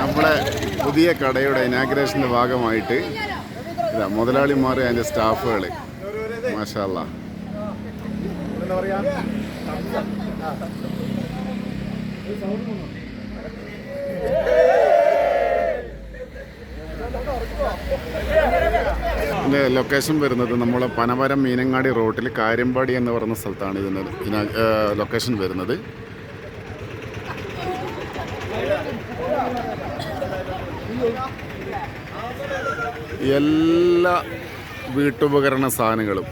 നമ്മുടെ പുതിയ കടയുടെ ഇനാഗ്രേഷന്റെ ഭാഗമായിട്ട് ഇതാ മുതലാളിമാർ അതിന്റെ സ്റ്റാഫുകൾ മാഷാല്ല ഇതിന്റെ ലൊക്കേഷൻ വരുന്നത് നമ്മളെ പനമരം മീനങ്ങാടി റോട്ടിൽ കാര്യമ്പാടി എന്ന് പറയുന്ന സ്ഥലത്താണ് ഇതിന്റെ ലൊക്കേഷൻ വരുന്നത്. എല്ലാ വീട്ടുപകരണ സാധനങ്ങളും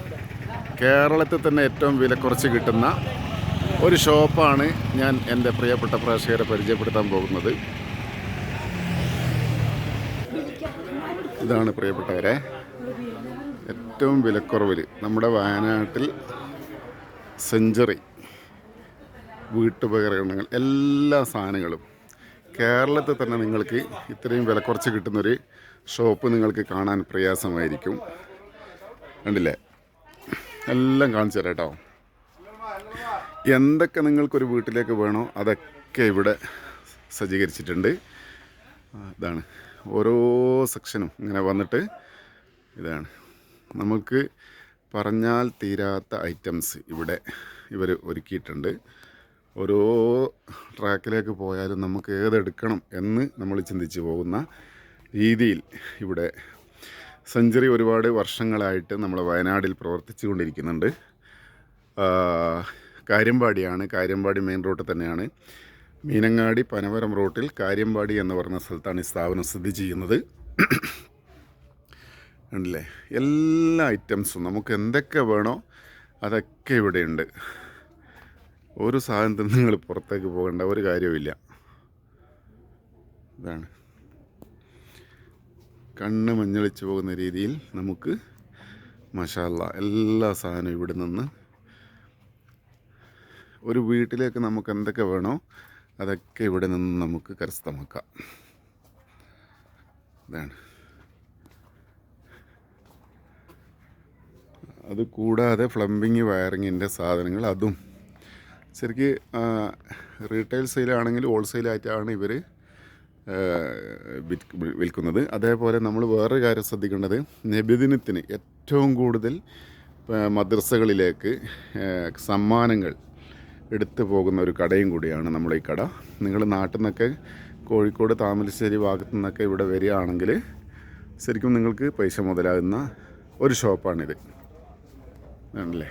കേരളത്തിൽ തന്നെ ഏറ്റവും വില കുറച്ച് കിട്ടുന്ന ഒരു ഷോപ്പാണ് ഞാൻ എന്റെ പ്രിയപ്പെട്ട പ്രേക്ഷകരെ പരിചയപ്പെടുത്താൻ പോകുന്നത്. ഇതാണ് പ്രിയപ്പെട്ടവരെ ഏറ്റവും വിലക്കുറവിൽ നമ്മുടെ വയനാട്ടിൽ സെഞ്ചുറി വീട്ടുപകരണങ്ങൾ എല്ലാ സാധനങ്ങളും കേരളത്തിൽ തന്നെ നിങ്ങൾക്ക് ഇത്രയും വില കുറച്ച് കിട്ടുന്നൊരു ഷോപ്പ് നിങ്ങൾക്ക് കാണാൻ പ്രയാസമായിരിക്കും. കണ്ടില്ലേ? എല്ലാം കാണിച്ചു തരാം കേട്ടോ. എന്തൊക്കെ നിങ്ങൾക്കൊരു വീട്ടിലേക്ക് വേണോ അതൊക്കെ ഇവിടെ സജ്ജീകരിച്ചിട്ടുണ്ട്. ഇതാണ്. ഓരോ സെക്ഷനും ഇങ്ങനെ വന്നിട്ട് ഇതാണ്. നമുക്ക് പറഞ്ഞാൽ തീരാത്ത ഐറ്റംസ് ഇവിടെ ഇവർ ഒരുക്കിയിട്ടുണ്ട്. ഓരോ ട്രാക്കിലേക്ക് പോയാലും നമുക്ക് ഏതെടുക്കണം എന്ന് നമ്മൾ ചിന്തിച്ച് പോകുന്ന രീതിയിൽ ഇവിടെ സെഞ്ചുറി ഒരുപാട് വർഷങ്ങളായിട്ട് നമ്മൾ വയനാടിൽ പ്രവർത്തിച്ചു കൊണ്ടിരിക്കുന്നുണ്ട് കാര്യമ്പാടിയാണ്. കാര്യമ്പാടി മെയിൻ റോഡ് തന്നെയാണ്. മീനങ്ങാടി പനവരം റോട്ടിൽ കാര്യമ്പാടി എന്ന് പറഞ്ഞ സ്ഥലത്താണ് ഈ സ്ഥാപനം സ്ഥിതി ചെയ്യുന്നത്. ഉണ്ടല്ലേ എല്ലാ ഐറ്റംസും നമുക്ക് എന്തൊക്കെ വേണോ അതൊക്കെ ഇവിടെയുണ്ട്. ഒരു സാധനത്തിന് നിങ്ങൾ പുറത്തേക്ക് പോകേണ്ട ഒരു കാര്യവുമില്ല. ഇതാണ്. കണ്ണ് മഞ്ഞളിച്ച് പോകുന്ന രീതിയിൽ നമുക്ക് മഷാല്ല എല്ലാ സാധനവും ഇവിടെ നിന്ന് ഒരു വീട്ടിലേക്ക് നമുക്ക് എന്തൊക്കെ വേണോ അതൊക്കെ ഇവിടെ നിന്ന് നമുക്ക് കരസ്ഥമാക്കാം. ഇതാണ്. അത് കൂടാതെ പ്ലംബിങ് വയറിങ്ങിന്റെ സാധനങ്ങൾ അതും. ശരിക്ക് റീറ്റെയിൽ സെയിലാണെങ്കിൽ ഹോൾസെയിലായിട്ടാണ് ഇവർ വിൽക്കുന്നത്. അതേപോലെ നമ്മൾ വേറൊരു കാര്യം ശ്രദ്ധിക്കേണ്ടത് നബിദിനത്തിന് ഏറ്റവും കൂടുതൽ മദ്രസകളിലേക്ക് സമ്മാനങ്ങൾ എടുത്തു പോകുന്ന ഒരു കടയും കൂടിയാണ് നമ്മുടെ ഈ കട. നിങ്ങൾ നാട്ടിൽ നിന്നൊക്കെ കോഴിക്കോട് താമരശ്ശേരി ഭാഗത്തു നിന്നൊക്കെ ഇവിടെ വരികയാണെങ്കിൽ ശരിക്കും നിങ്ങൾക്ക് പൈസ മുതലാകുന്ന ഒരു ഷോപ്പാണിത്. ആണല്ലേ?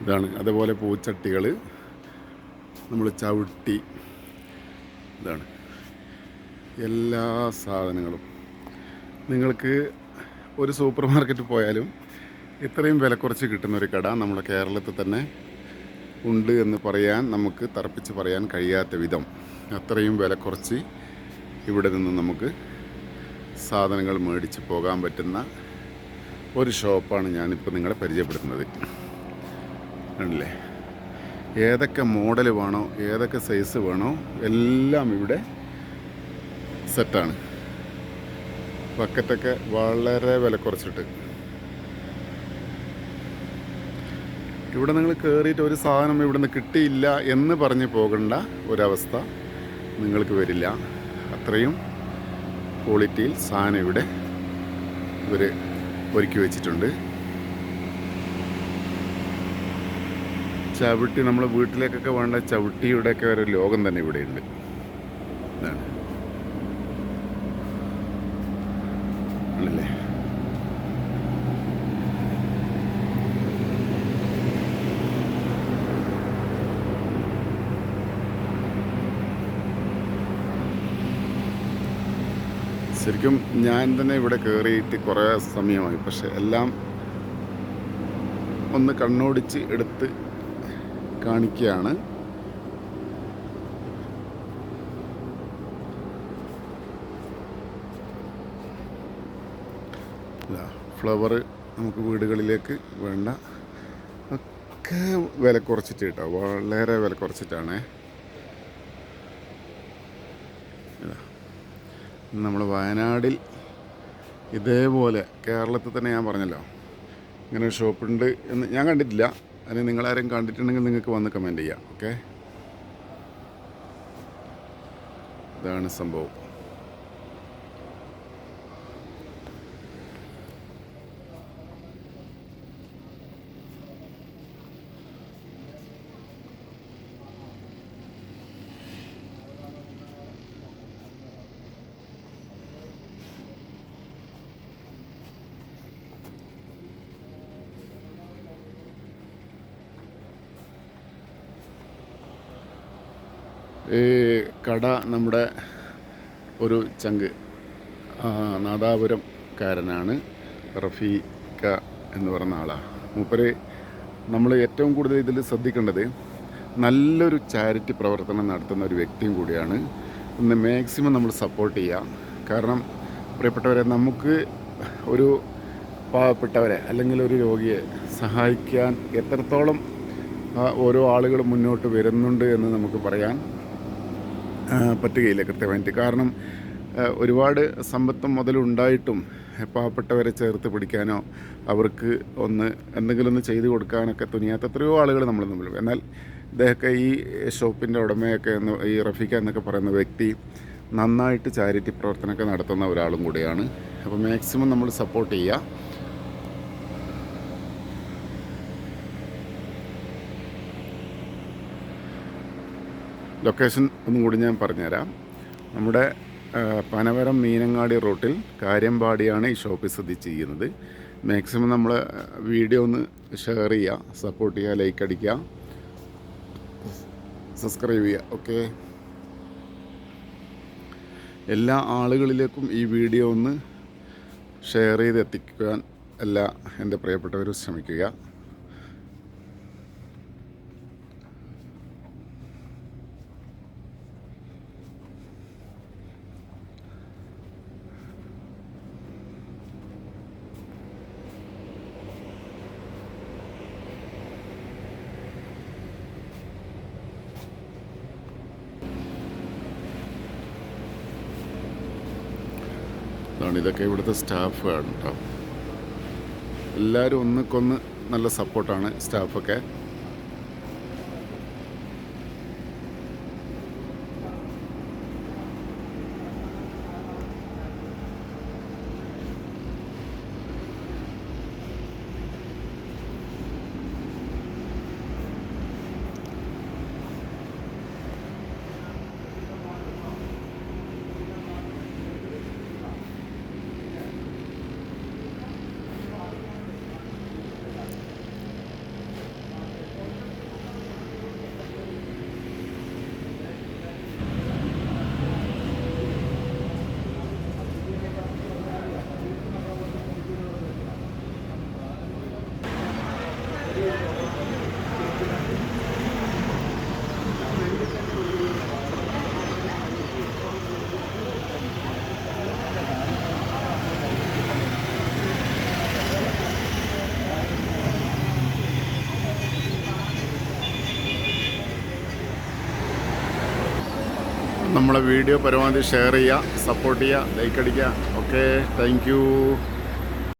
ഇതാണ് അതേപോലെ പൂച്ചട്ടികൾ നമ്മൾ ചവിട്ടി. ഇതാണ്. എല്ലാ സാധനങ്ങളും. നിങ്ങൾക്ക് ഒരു സൂപ്പർ മാർക്കറ്റ് പോയാലും ഇത്രയും വില കുറച്ച് കിട്ടുന്ന ഒരു കട നമ്മുടെ കേരളത്തിൽ തന്നെ ഉണ്ട് എന്ന് പറയാൻ നമുക്ക് തറപ്പിച്ച് പറയാൻ കഴിയാത്ത വിധം അത്രയും വില കുറച്ച് ഇവിടെ നിന്ന് നമുക്ക് സാധനങ്ങൾ മേടിച്ച് പോകാൻ പറ്റുന്ന ഒരു ഷോപ്പാണ് ഞാനിപ്പോൾ നിങ്ങളെ പരിചയപ്പെടുത്തുന്നത്. കണ്ടില്ലേ? ഏതൊക്കെ മോഡൽ വേണോ ഏതൊക്കെ സൈസ് വേണോ എല്ലാം ഇവിടെ സെറ്റാണ്. ബക്കറ്റൊക്കെ വളരെ വില കുറച്ചിട്ട്. ഇവിടെ നിങ്ങൾ കയറിയിട്ട് ഒരു സാധനം ഇവിടുന്ന് കിട്ടിയില്ല എന്ന് പറഞ്ഞ് പോകേണ്ട ഒരവസ്ഥ നിങ്ങൾക്ക് വരില്ല. അത്രയും ക്വാളിറ്റിയിൽ സാധനം ഇവിടെ ഇവർ ഒരുക്കി വെച്ചിട്ടുണ്ട്. ചവിട്ടി നമ്മൾ വീട്ടിലേക്കൊക്കെ വേണ്ട ചവിട്ടിയുടെയൊക്കെ ഒരു ലോകം തന്നെ ഇവിടെയുണ്ട്. ഇതാണ് ആണല്ലേ ശരിക്കും ഞാൻ തന്നെ ഇവിടെ കയറിയിട്ട് കുറേ സമയമായി. പക്ഷെ എല്ലാം ഒന്ന് കണ്ണോടിച്ച് എടുത്ത് കാണിക്കുകയാണ്. ഫ്ലവർ നമുക്ക് വീടുകളിലേക്ക് വേണ്ട. ഒക്കെ വില കുറച്ചിട്ട്. കേട്ടോ വളരെ വില കുറച്ചിട്ടാണേ. നമ്മൾ വയനാടിൽ ഇതേപോലെ കേരളത്തിൽ തന്നെ ഞാൻ പറഞ്ഞല്ലോ. ഇങ്ങനെ ഒരു ഷോപ്പുണ്ട് എന്ന് ഞാൻ കണ്ടിട്ടില്ല. അതിന് നിങ്ങളാരും കണ്ടിട്ടുണ്ടെങ്കിൽ നിങ്ങൾക്ക് വന്ന് കമന്റ് ചെയ്യാം ഓക്കെ ഇതാണ് സംഭവം. ഈ കട നമ്മുടെ ഒരു ചങ്ക്. നാദാപുരം കാരനാണ് റഫീഖ എന്ന് പറയുന്ന ആളാണ് മൂപ്പര് നമ്മൾ ഏറ്റവും കൂടുതൽ ഇതിൽ ശ്രദ്ധിക്കേണ്ടത് നല്ലൊരു ചാരിറ്റി പ്രവർത്തനം നടത്തുന്ന ഒരു വ്യക്തിയും കൂടിയാണ്. ഒന്ന് മാക്സിമം നമ്മൾ സപ്പോർട്ട് ചെയ്യുക കാരണം പ്രിയപ്പെട്ടവരെ നമുക്ക് ഒരു പാവപ്പെട്ടവരെ അല്ലെങ്കിൽ ഒരു രോഗിയെ സഹായിക്കാൻ എത്രത്തോളം ഓരോ ആളുകൾ മുന്നോട്ട് വരുന്നുണ്ട് എന്ന് നമുക്ക് പറയാൻ പറ്റുകയില്ല കൃത്യമായിട്ട്. കാരണം ഒരുപാട് സമ്പത്തും മുതലുണ്ടായിട്ടും പാവപ്പെട്ടവരെ ചേർത്ത് പിടിക്കാനോ അവർക്ക് ഒന്ന് എന്തെങ്കിലും ഒന്ന് ചെയ്തു കൊടുക്കാനൊക്കെ തുനിയാത്ത എത്രയോ ആളുകൾ നമ്മൾ തമ്മിൽ എന്നാൽ ഇദ്ദേഹമൊക്കെ ഈ ഷോപ്പിന്റെ ഉടമയൊക്കെ എന്ന് ഈ റഫീഖ എന്നൊക്കെ പറയുന്ന വ്യക്തി നന്നായിട്ട് ചാരിറ്റി പ്രവർത്തനമൊക്കെ നടത്തുന്ന ഒരാളും കൂടിയാണ്. അപ്പോൾ മാക്സിമം നമ്മൾ സപ്പോർട്ട് ചെയ്യുക. ലൊക്കേഷൻ ഒന്നും കൂടി ഞാൻ പറഞ്ഞുതരാം. നമ്മുടെ പനവരം മീനങ്ങാടി റൂട്ടിൽ കാര്യമ്പാടിയാണ് ഈ ഷോപ്പ് സ്ഥിതി ചെയ്യുന്നത്. മാക്സിമം നമ്മൾ വീഡിയോ ഒന്ന് ഷെയർ ചെയ്യുക സപ്പോർട്ട് ചെയ്യുക ലൈക്ക് അടിക്കുക സബ്സ്ക്രൈബ് ചെയ്യുക ഓക്കെ? എല്ലാ ആളുകളിലേക്കും ഈ വീഡിയോ ഒന്ന് ഷെയർ ചെയ്ത് എത്തിക്കാൻ എല്ലാ എന്റെ പ്രിയപ്പെട്ടവരും ശ്രമിക്കുക. അതാണ്. ഇതൊക്കെ ഇവിടുത്തെ സ്റ്റാഫാണ് കേട്ടോ എല്ലാവരും ഒന്നിക്കൊന്ന് നല്ല സപ്പോർട്ടാണ് സ്റ്റാഫൊക്കെ. നമ്മളെ വീഡിയോ പരമാവധി ഷെയർ ചെയ്യുക സപ്പോർട്ട് ചെയ്യുക ലൈക്ക് അടിക്കുക. Okay thank